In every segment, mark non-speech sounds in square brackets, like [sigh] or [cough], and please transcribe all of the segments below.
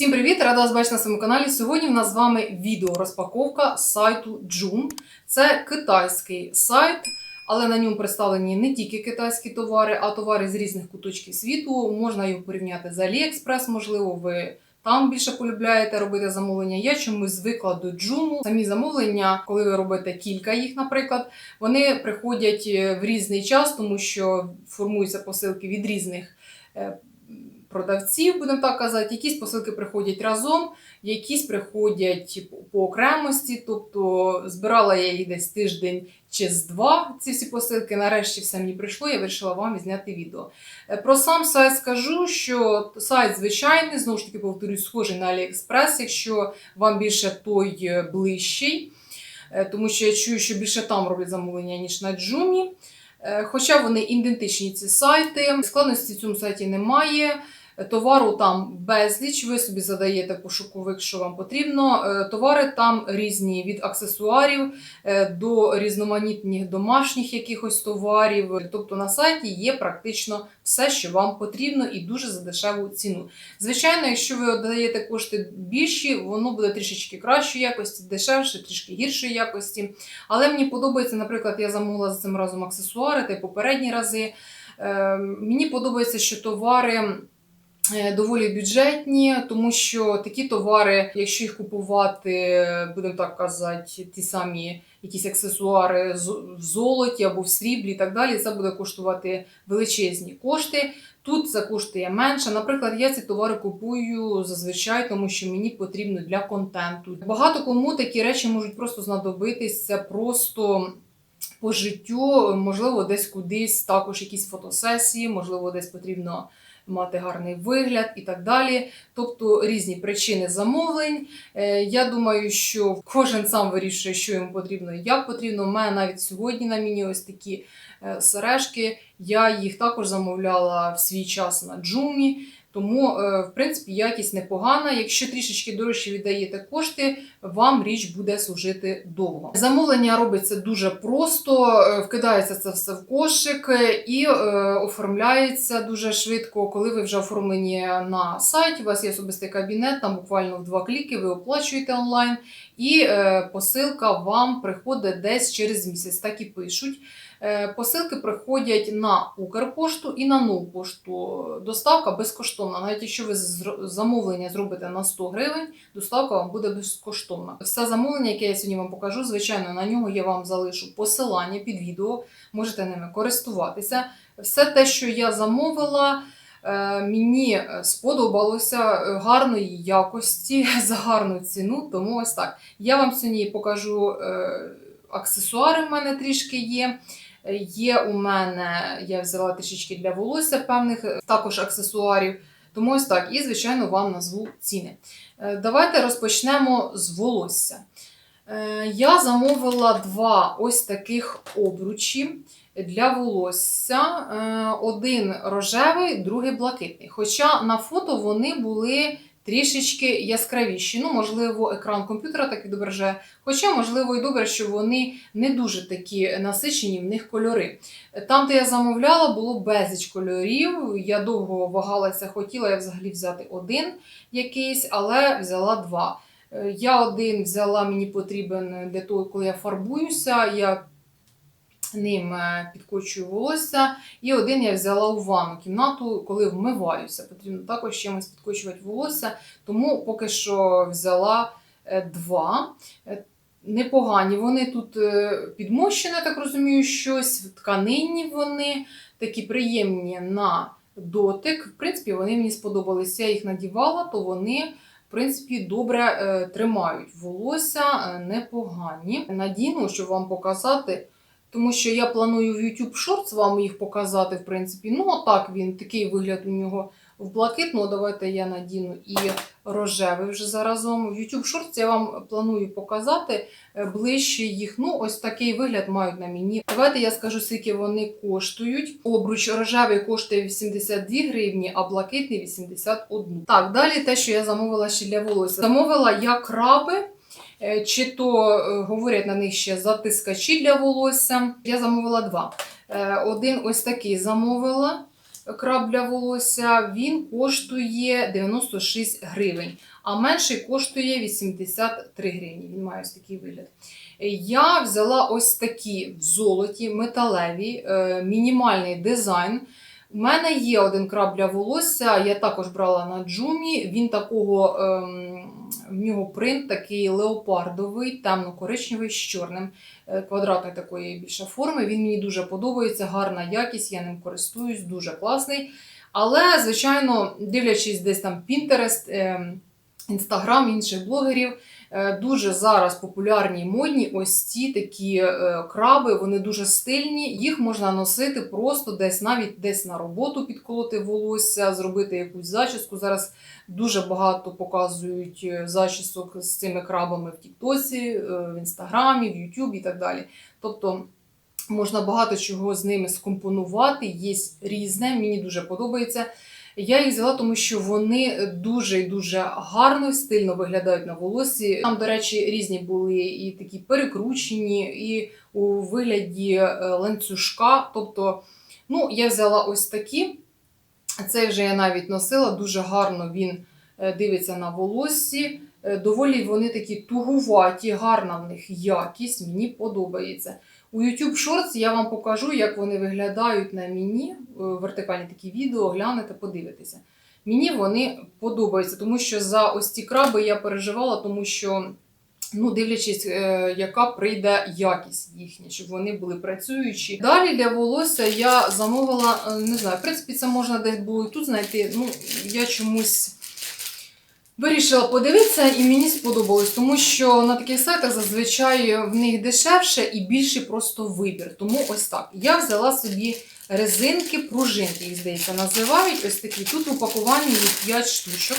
Всім привіт! Рада вас бачити на своєму каналі. Сьогодні в нас з вами відео розпаковка сайту Joom. Це китайський сайт, але на ньому представлені не тільки китайські товари, а товари з різних куточків світу. Можна його порівняти з AliExpress, можливо, ви там більше полюбляєте робити замовлення. Я чомусь звикла до Joom. Самі замовлення, коли ви робите кілька їх, наприклад, вони приходять е, в різний час, тому що формуються посилки від різних. Продавців, будемо так казати, якісь посилки приходять разом, якісь приходять по- окремості. Тобто збирала я їх десь тиждень чи з два ці всі посилки. Нарешті все мені прийшло, я вирішила вам зняти відео. Е, Про сам сайт скажу, що сайт звичайний, знову ж таки повторюсь, схожий на AliExpress, якщо вам більше той е, ближчий. Е, Тому що я чую, що більше там роблять замовлення, ніж на Джумі. Хоча вони ідентичні ці сайти, складності в цьому сайті немає. Товару там безліч, ви собі задаєте пошуковик, що вам потрібно. Е, Товари там різні від аксесуарів е, до різноманітних домашніх якихось товарів. Тобто на сайті є практично все, що вам потрібно, і дуже за дешеву ціну. Звичайно, якщо ви даєте кошти більші, воно буде трішечки кращої якості, дешевше, трішки гіршої якості. Але мені подобається, наприклад, я замовила з цим разом аксесуари та й попередні рази. Е, Мені подобається, що товари. Е, Доволі бюджетні, тому що такі товари, якщо їх купувати, будемо так казати, ті самі якісь аксесуари в золоті або в сріблі і так далі, це буде коштувати величезні кошти. Тут це коштує менше. Наприклад, я ці товари купую зазвичай, тому що мені потрібно для контенту. Багато кому такі речі можуть просто знадобитися просто. По життю, можливо, десь кудись також якісь фотосесії, можливо, десь потрібно мати гарний вигляд і так далі. Тобто різні причини замовлень. Е, Я думаю, що кожен сам вирішує, що йому потрібно і як потрібно. У мене навіть сьогодні на мені ось такі е, сережки. Я їх також замовляла в свій час на джумі. Тому, е, в принципі, якість непогана. Якщо трішечки дорожче віддаєте кошти, вам річ буде служити довго. Замовлення робиться дуже просто, е, вкидається це все в кошик і е, оформляється дуже швидко. Коли ви вже оформлені на сайті, у вас є особистий кабінет, там буквально в два кліки ви оплачуєте онлайн, і посилка вам приходить десь через місяць. Так і пишуть. Е, Посилки приходять на Укрпошту і на Новпошту. Доставка безкоштовна. Навіть якщо ви замовлення зробите на 100 гривень, доставка вам буде безкоштовна. Все замовлення, яке я сьогодні вам покажу, звичайно, на нього я вам залишу посилання під відео, можете ними користуватися. Все те, що я замовила. е, Мені сподобалося гарної якості [laughs] за гарну ціну, тому ось так. Я вам сьогодні покажу е, аксесуари в мене трішки є. Є у мене, я взяла трішечки для волосся певних е, також аксесуарів. Тому ось так. І, звичайно, вам назву ціни. Е, Давайте розпочнемо з волосся. Е, Я замовила два ось таких обручі для волосся. Один рожевий, другий блакитний. Хоча на фото вони були трішечки яскравіші. Ну, можливо, екран комп'ютера так відображає. Хоча, можливо, і добре, що вони не дуже такі насичені, в них кольори. Там, де я замовляла, було безліч кольорів. Я довго вагалася, хотіла я взагалі взяти один якийсь, але взяла два. Е, Я один взяла, мені потрібен для того, коли я фарбуюся. Я ним е, підкочую волосся. І один я взяла у ванну кімнату, коли вмиваюся. Потрібно також чимось підкочувати волосся. Тому поки що взяла е, два. Е, Непогані. Вони тут підмощені, так розумію, щось, тканинні вони, такі приємні на дотик. В принципі, вони мені сподобалися. Я їх надівала, то вони. В принципі, добре тримають волосся, непогані. Надіну, щоб вам показати, тому що я планую в YouTube Shorts вам їх показати, в принципі. Ну, отак він, такий вигляд у нього в блакитну. Давайте я надіну і рожевий вже заразом. В YouTube Shorts я вам планую показати е, ближче їх. Ну, ось такий вигляд мають на мені. Давайте я скажу, скільки вони коштують. Обруч рожевий коштує 82 гривні, а блакитний 81. Так, далі те, що я замовила ще для волосся. Замовила я краби. Е, Чи то е, говорять на них ще затискачі для волосся. Я замовила два. Е, Один ось такий замовила. краб для волосся, він коштує 96 гривень, а менший коштує 83 гривні. Він має ось такий вигляд. Я взяла ось такі в золоті, металеві, мінімальний дизайн. У мене є один краб для волосся, я також брала на джумі. Він такого, ем, в нього принт такий леопардовий, темно-коричневий з чорним, е, квадратної такої більше форми. Він мені дуже подобається, гарна якість, я ним користуюсь, дуже класний. Але, звичайно, дивлячись десь там Pinterest, інстаграм Instagram інших блогерів, дуже зараз популярні і модні ось ці такі е, краби, вони дуже стильні. Їх можна носити просто десь навіть десь на роботу підколоти волосся, зробити якусь зачіску. Зараз дуже багато показують е, зачісок з цими крабами в Тіктосі, е, в Інстаграмі, в Ютубі і так далі. Тобто можна багато чого з ними скомпонувати, є різне, мені дуже подобається. Я їх взяла, тому що вони дуже і дуже гарно, стильно виглядають на волосі. Там, до речі, різні були і такі перекручені, і у вигляді е, ланцюжка. Тобто, ну, я взяла ось такі. Цей вже я навіть носила, дуже гарно він е, дивиться на волоссі. Е, Доволі вони такі тугуваті, гарна в них якість, мені подобається. У YouTube Shorts я вам покажу, як вони виглядають на мені. е, Вертикальні такі відео, глянете, подивитеся. Мені вони подобаються, тому що за ось ці краби я переживала, тому що, ну, дивлячись, е, яка прийде якість їхня, щоб вони були працюючі. Далі для волосся я замовила, е, не знаю, в принципі, це можна десь було і тут знайти. Ну, я чомусь. Вирішила подивитися, і мені сподобалось, тому що на таких сайтах зазвичай в них дешевше і більший просто вибір. Тому ось так. Я взяла собі резинки, пружинки, їх здається, називають. Ось такі. Тут в упакуванні їх 5 штучок.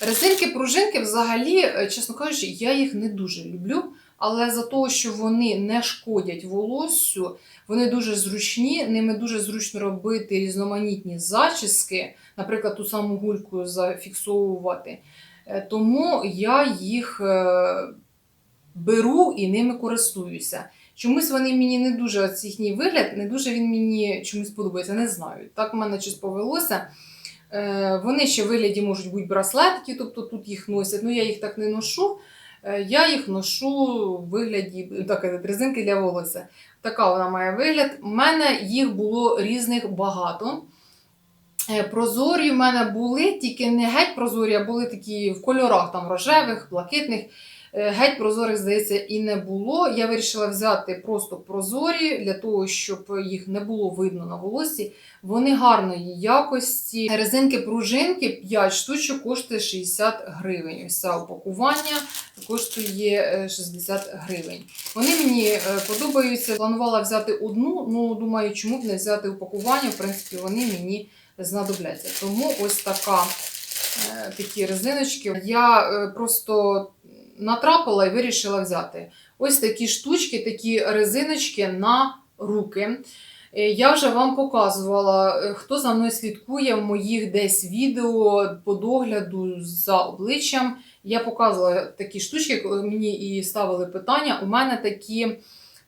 Резинки, пружинки, взагалі, е, чесно кажучи, я їх не дуже люблю. Але за того, що вони не шкодять волоссю, вони дуже зручні, ними дуже зручно робити різноманітні зачіски, наприклад, ту саму гульку зафіксовувати. Е, Тому я їх е, беру і ними користуюся. Чомусь вони мені не дуже їхній вигляд, не дуже він мені чомусь подобається, не знаю. Так в мене щось повелося. Е, Вони ще в вигляді можуть бути браслетки, тобто тут їх носять. Ну я їх так не ношу. Е, Я їх ношу в вигляді так, е, резинки для волосся. Така вона має вигляд. У мене їх було різних багато. Е, Прозорі в мене були, тільки не геть прозорі, а були такі в кольорах там рожевих, блакитних. Е, Геть прозорих, здається, і не було. Я вирішила взяти просто прозорі для того, щоб їх не було видно на волосі. Вони гарної якості. Резинки пружинки 5 штучок коштує 60 гривень. Це упакування коштує е, 60 гривень. Вони мені е, подобаються. Планувала взяти одну, ну думаю, чому б не взяти упакування. В принципі, вони мені знадобляться. Тому ось така е, такі резиночки. Я е, просто натрапила і вирішила взяти. Ось такі штучки, такі резиночки на руки. Е, Я вже вам показувала, е, хто за мною слідкує в моїх десь відео по догляду за обличчям. Я показувала такі штучки, коли мені і ставили питання. У мене такі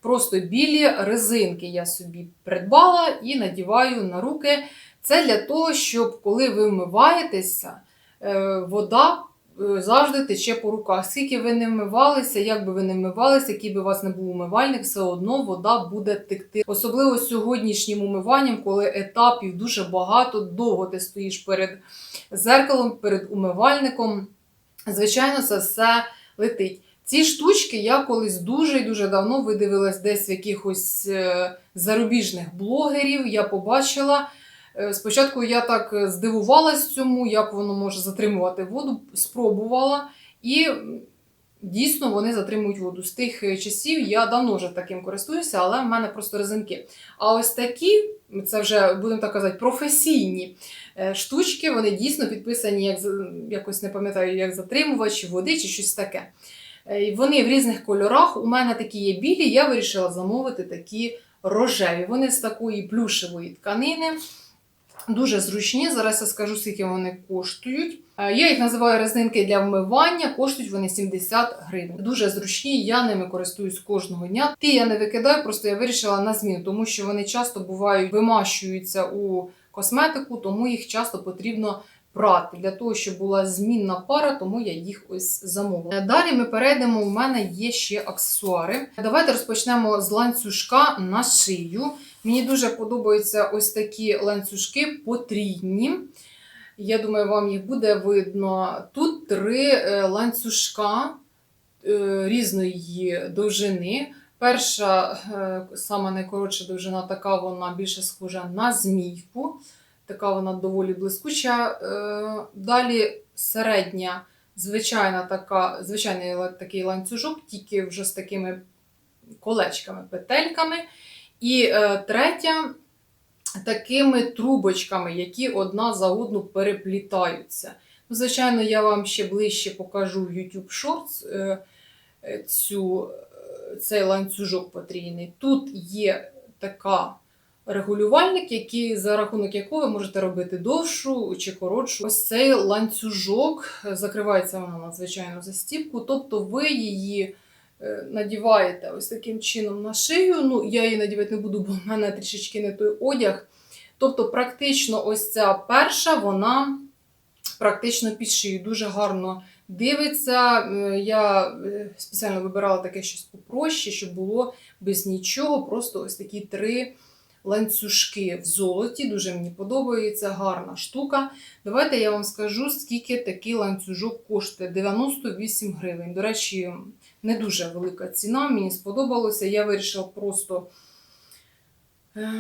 просто білі резинки я собі придбала і надіваю на руки. Це для того, щоб коли ви вмиваєтеся, е, вода е, завжди тече по руках. Скільки ви не вмивалися, як би ви не вмивалися, який би у вас не був умивальник, все одно вода буде текти. Особливо сьогоднішнім умиванням, коли етапів дуже багато, довго ти стоїш перед зеркалом, перед умивальником. Звичайно, це все летить. Ці штучки я колись дуже і дуже давно видивилась десь в якихось е, зарубіжних блогерів. Я побачила. Е, Спочатку я так е, здивувалась цьому, як воно може затримувати воду, спробувала. І дійсно вони затримують воду. З тих е, часів я давно вже таким користуюся, але в мене просто резинки. А ось такі, це вже будемо так казати, професійні штучки, вони дійсно підписані як якось не пам'ятаю, як затримувач води чи щось таке. Вони в різних кольорах. У мене такі є білі, я вирішила замовити такі рожеві. Вони з такої плюшевої тканини. Дуже зручні. Зараз я скажу, скільки вони коштують. Е, Я їх називаю резинки для вмивання, коштують вони 70 гривень. Дуже зручні, я ними користуюсь кожного дня. Ті я не викидаю, просто я вирішила на зміну, тому що вони часто бувають вимащуються у косметику, тому їх часто потрібно прати для того, щоб була змінна пара, тому я їх ось замовила. Е, Далі ми перейдемо. У мене є ще аксесуари. Давайте розпочнемо з ланцюжка на шию. Мені дуже подобаються ось такі ланцюжки потрійні. Я думаю, вам їх буде видно. Тут три е, ланцюжка е, різної довжини. Перша, е, сама найкоротша довжина, така вона більше схожа на змійку. Така вона доволі блискуча. Далі середня, звичайна така, звичайний такий ланцюжок, тільки вже з такими колечками, петельками. І е, третя такими трубочками, які одна за одну переплітаються. Ну, звичайно, я вам ще ближче покажу в YouTube Shorts е, е, цю, е, цей ланцюжок потрійний. Тут є така регулювальник, який, за рахунок якого ви можете робити довшу чи коротшу. Ось цей ланцюжок е, закривається вона надзвичайно застіпку, тобто ви її надіваєте ось таким чином на шию. Ну, я її надівати не буду, бо в мене трішечки не той одяг. Тобто, практично ось ця перша, вона практично під шию. Дуже гарно дивиться. Е, Я е, спеціально вибирала таке щось попроще, щоб було без нічого. Просто ось такі три ланцюжки в золоті. Дуже мені подобається, гарна штука. Давайте я вам скажу, скільки такий ланцюжок коштує. 98 гривень. До речі, не дуже велика ціна, мені сподобалося. Я вирішила просто, е,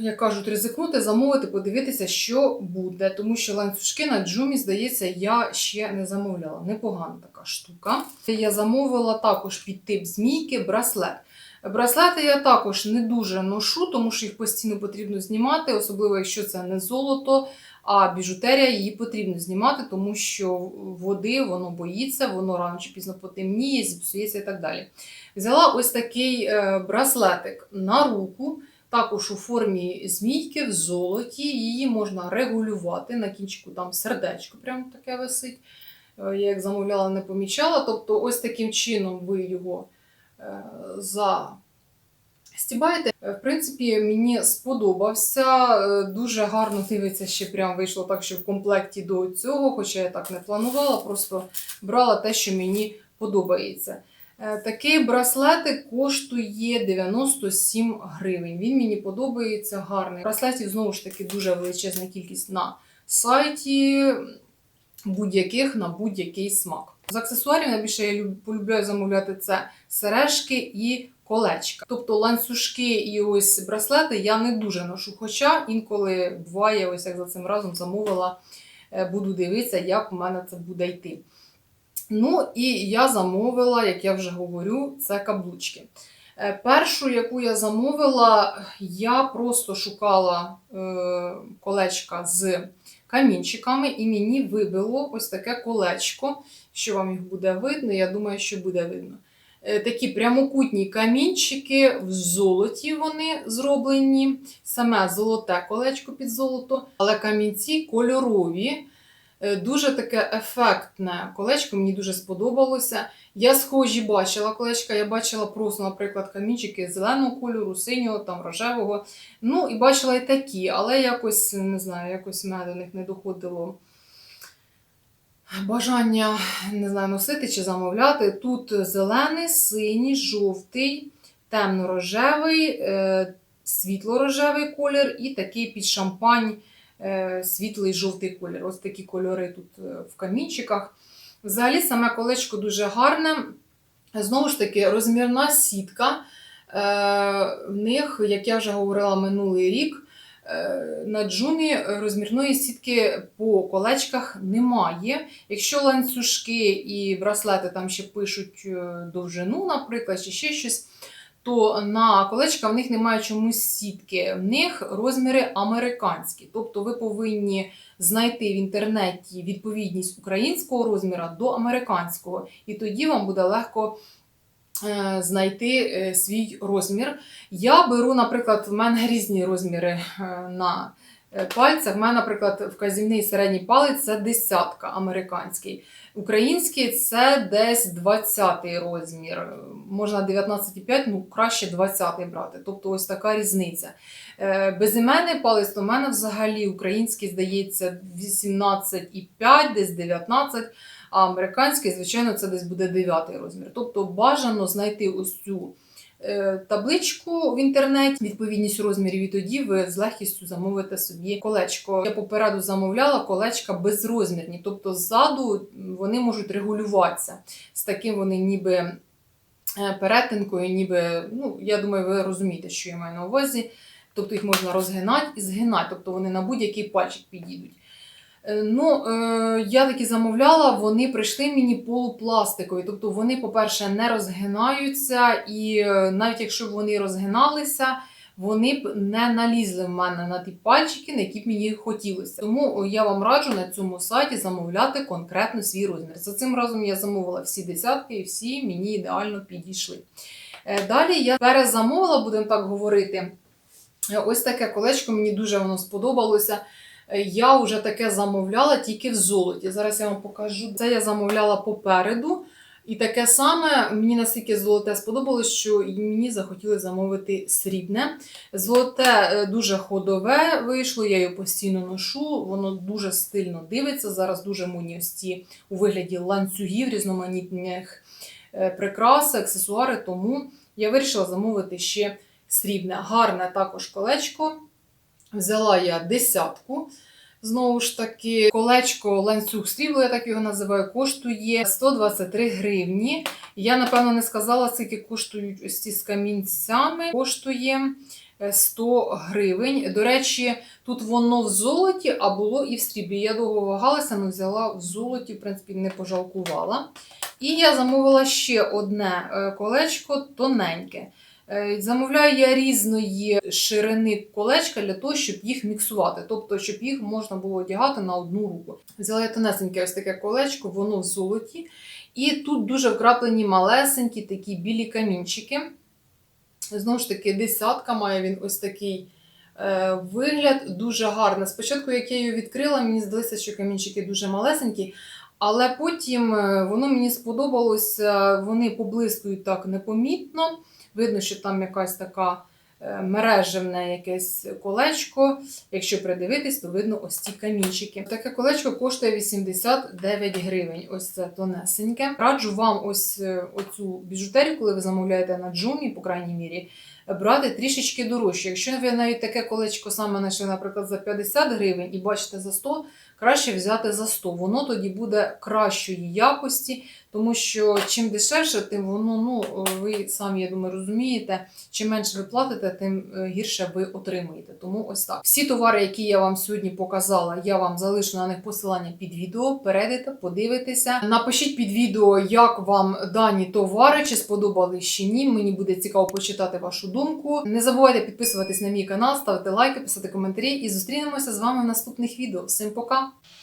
як кажуть, ризикнути, замовити, подивитися, що буде. Тому що ланцюжки на джумі, здається, я ще не замовляла. Непогана така штука. Я замовила також під тип змійки браслет. Браслети я також не дуже ношу, тому що їх постійно потрібно знімати, особливо якщо це не золото, а біжутерія її потрібно знімати, тому що води воно боїться, воно рано чи пізно потемніє, зіпсується і так далі. Взяла ось такий е, браслетик на руку, також у формі змійки в золоті. Її можна регулювати. На кінчику там сердечко прямо таке висить. Е, Я як замовляла, не помічала. Тобто, ось таким чином ви його е, застібаєте. Е, В принципі, мені сподобався. Е, Дуже гарно дивиться, ще прям вийшло так, що в комплекті до цього, хоча я так не планувала, просто брала те, що мені подобається. Е, Такий браслетик коштує 97 гривень. Він мені подобається гарний. Браслетів знову ж таки дуже величезна кількість на сайті будь-яких на будь-який смак. З аксесуарів найбільше я полюбляю замовляти це сережки і колечка. Тобто ланцюжки і ось браслети я не дуже ношу. Хоча інколи буває, ось як за цим разом замовила, е, буду дивитися, як у мене це буде йти. Ну і я замовила, як я вже говорю, це каблучки. Е, Першу, яку я замовила, я просто шукала е, колечка з камінчиками, і мені вибило ось таке колечко. Що вам їх буде видно? Я думаю, що буде видно. Е, Такі прямокутні камінчики в золоті вони зроблені. Саме золоте колечко під золото, але камінці кольорові. Е, Дуже таке ефектне колечко, мені дуже сподобалося. Я схожі бачила колечка, я бачила просто, наприклад, камінчики зеленого кольору, синього, там рожевого. Ну, і бачила і такі, але якось не знаю, якось мене до них не доходило бажання не знаю, носити чи замовляти. Тут зелений, синій, жовтий, темно-рожевий, е, світло-рожевий колір і такий під шампань е, світлий жовтий колір. Ось такі кольори тут е, в камінчиках. Взагалі, саме колечко дуже гарне. Знову ж таки, розмірна сітка. В них, як я вже говорила минулий рік, на джумі розмірної сітки по колечках немає. Якщо ланцюжки і браслети там ще пишуть е, довжину, наприклад, чи ще щось, то на колечка в них немає чомусь сітки. В них розміри американські. Тобто ви повинні знайти в інтернеті відповідність українського розміра до американського, і тоді вам буде легко е, знайти е, свій розмір. Я беру, наприклад, в мене різні розміри е, на е, пальця. В мене, наприклад, вказівний середній палець це десятка американський. Український це десь 20 розмір. Можна 19,5, ну краще 20 брати. Тобто ось така різниця. Е, Безіменний палець то в мене взагалі український, здається, 18,5, десь 19, а американський, звичайно, це десь буде 9 розмір. Тобто бажано знайти ось цю е, табличку в інтернеті, відповідність розмірів, і тоді ви з легкістю замовите собі колечко. Я попереду замовляла колечка безрозмірні, тобто ззаду вони можуть регулюватися. З таким вони ніби е, перетинкою, ніби, ну, я думаю, ви розумієте, що я маю на увазі. Тобто їх можна розгинати і згинати, тобто вони на будь-який пальчик підійдуть. Е, Ну, е, я такі замовляла, вони прийшли мені полупластикові. Тобто вони, по-перше, не розгинаються, і е, навіть якщо б вони розгиналися, вони б не налізли в мене на ті пальчики, на які б мені хотілося. Тому я вам раджу на цьому сайті замовляти конкретно свій розмір. За цим разом я замовила всі десятки, і всі мені ідеально підійшли. Далі я перезамовила, будемо так говорити. Ось таке колечко, мені дуже воно сподобалося. Я вже таке замовляла тільки в золоті. Зараз я вам покажу. Це я замовляла попереду. І таке саме мені настільки золоте сподобалось, що мені захотіли замовити срібне. Золоте е, дуже ходове вийшло, я його постійно ношу, воно дуже стильно дивиться. Зараз дуже ці у вигляді ланцюгів, різноманітних е, прикрас, аксесуари. Тому я вирішила замовити ще срібне. Гарне також колечко. Взяла я десятку. Знову ж таки, колечко ланцюг срібло, я так його називаю, коштує 123 гривні. Я, напевно, не сказала, скільки коштують ось ці з камінцями. Коштує е, 100 гривень. До речі, тут воно в золоті, а було і в сріблі. Я довго вагалася, але взяла в золоті, в принципі, не пожалкувала. І я замовила ще одне е, колечко тоненьке. Е, Замовляю я різної ширини колечка для того, щоб їх міксувати, тобто, щоб їх можна було одягати на одну руку. Взяла я тонесеньке ось таке колечко, воно в золоті. І тут дуже вкраплені малесенькі такі білі камінчики. Знову ж таки, десятка має він ось такий е, вигляд, дуже гарний. Спочатку, як я її відкрила, мені здалося, що камінчики дуже малесенькі. Але потім е, воно мені сподобалося, вони поблискують так непомітно. Видно, що там якась така е, мережевне якесь колечко. Якщо придивитись, то видно ось ці камінчики. Таке колечко коштує 89 гривень. Ось це тонесеньке. Раджу вам ось е, оцю біжутерію, коли ви замовляєте на джумі, по крайній мірі, брати трішечки дорожче. Якщо ви навіть таке колечко саме знайшли, наприклад, за 50 гривень і бачите за 100, краще взяти за 100. Воно тоді буде кращої якості, тому що чим дешевше, тим воно, ну ви самі, я думаю, розумієте, чим менше ви платите, тим е, гірше ви отримуєте. Тому ось так. Всі товари, які я вам сьогодні показала, я вам залишу на них посилання під відео. Перейдете, подивитеся. Напишіть під відео, як вам дані товари, чи сподобались чи ні. Мені буде цікаво почитати вашу думку. Не забувайте підписуватись на мій канал, ставити лайки, писати коментарі і зустрінемося з вами в наступних відео. Всім пока! 안녕